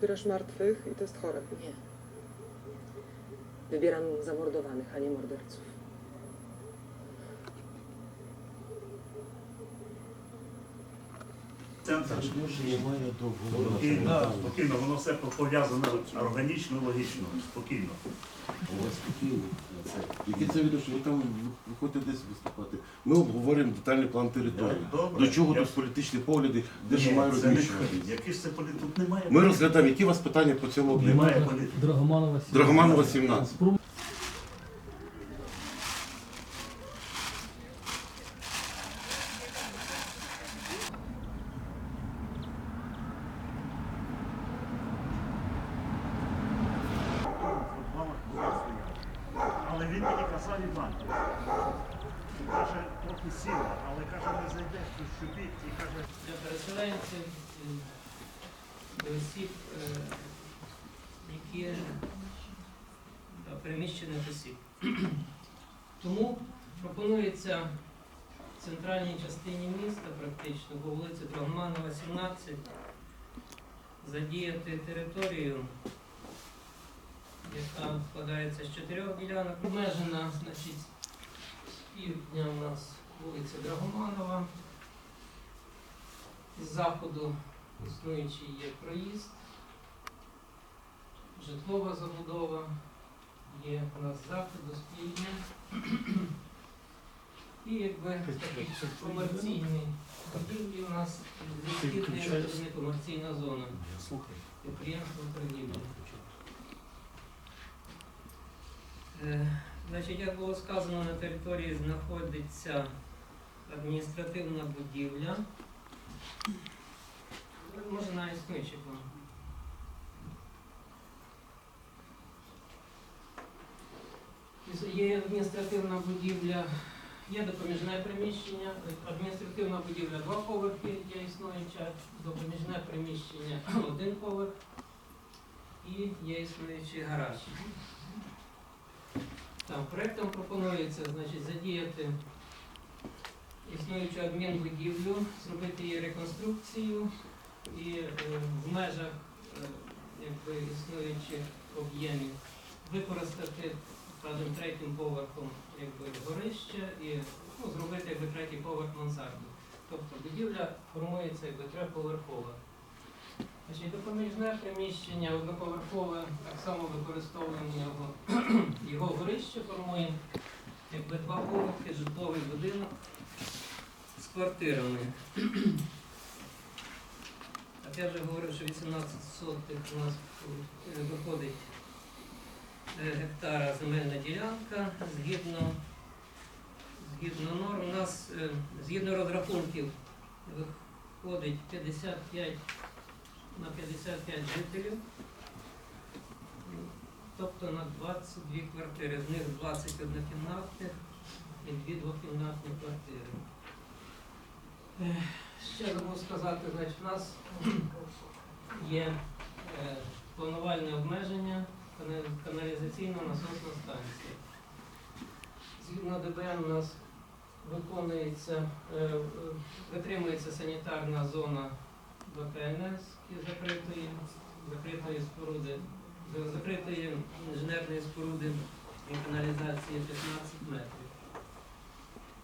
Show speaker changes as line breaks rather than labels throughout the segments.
Wybierasz martwych i to jest chore.
Nie. Wybieram zamordowanych, a nie morderców.
Центр спокійно, спокійно, воно все пов'язано органічно, логічно, спокійно.
У вас спокійно. Це. Яке це відношення? Ви там виходите десь виступати. Ми обговорюємо детальний план території.
Добре.
До чого
Я-
тут політичні погляди, де що
Ні,
має
це не
розміщуватись.
Які ж це полі... Тут немає.
Ми розглядаємо, які у вас питання по цьому об'єкту.
Немає політики.
Драгоманова 17.
Драгоманова 17.
Але казав Іван. Каже, трохи сіла, але каже, не зайдеш тут щобіт і каже.
для переселенців, е, для осіб, е, які да, переміщених осіб. Тому пропонується в центральній частині міста, практично по вулиці Драгоманова, 17, задіяти територію, яка складається з чотирьох ділянок. Обмежена, значить, з півдня у нас вулиця Драгоманова. З заходу існуючий є проїзд, житлова забудова, є у нас з заходу, з півдня. І якби такий комерційний будівлі у нас не комерційна зона. Підприємство торгівлі. Е, Значить, як було сказано, на території знаходиться адміністративна будівля. Може на існуючий план. Є адміністративна будівля, є допоміжне приміщення, адміністративна будівля два поверхи, є існуюча, допоміжне приміщення один поверх і є існуючий гараж. Там проектом пропонується значить, задіяти існуючу адмінбудівлю, зробити її реконструкцію і е, в межах е, якби, існуючих об'ємів використати скажімо, третім поверхом якби, горище і ну, зробити якби, третій поверх мансарду. Тобто будівля формується якби триповерхова. Значить, допоміжне приміщення одноповерхове, так само використовуємо його, його горище, формуємо якби два поверхи, житловий будинок з квартирами. Як я вже говорив, що 18 сотих у нас е, виходить е, гектара земельна ділянка згідно, згідно норм. У нас е, згідно розрахунків виходить 55 на 55 жителів, тобто на 22 квартири, з них 20 однокімнатних і 2 двокімнатні квартири. Е, Ще забув сказати, значить, у нас є е, планувальне обмеження каналізаційно-насосна станція. Згідно ДБН у нас виконується, е, витримується санітарна зона ВКНС і закритої, закритої споруди, закритої інженерної споруди і каналізації 15 метрів.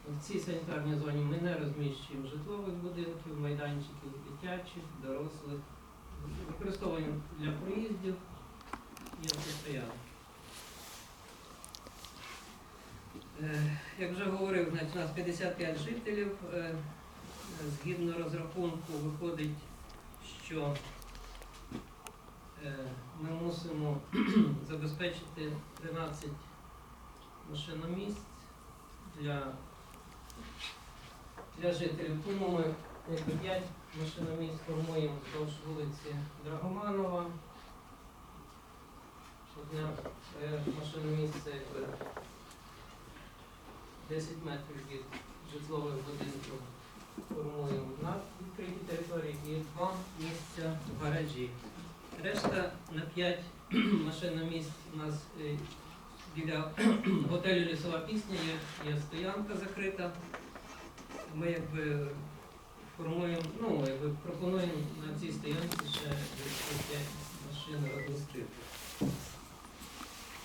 В цій санітарній зоні ми не розміщуємо житлових будинків, майданчиків дитячих, дорослих. Використовуємо для проїздів і автостоянок. Е, Як вже говорив, значить, у нас 55 жителів. Е, Згідно розрахунку виходить, що ми мусимо забезпечити 13 машиномісць для, для жителів. Тому ми 5 машиномісць формуємо вздовж вулиці Драгоманова. Одне е, машиномісце 10 метрів від житлових будинків формуємо на відкритій території і два місця в гаражі. Решта на 5 машинних місць у нас е, біля готелю Лісова пісня є, є стоянка закрита. Ми якби формуємо, ну якби пропонуємо на цій стоянці ще е, 5 машин розмістити.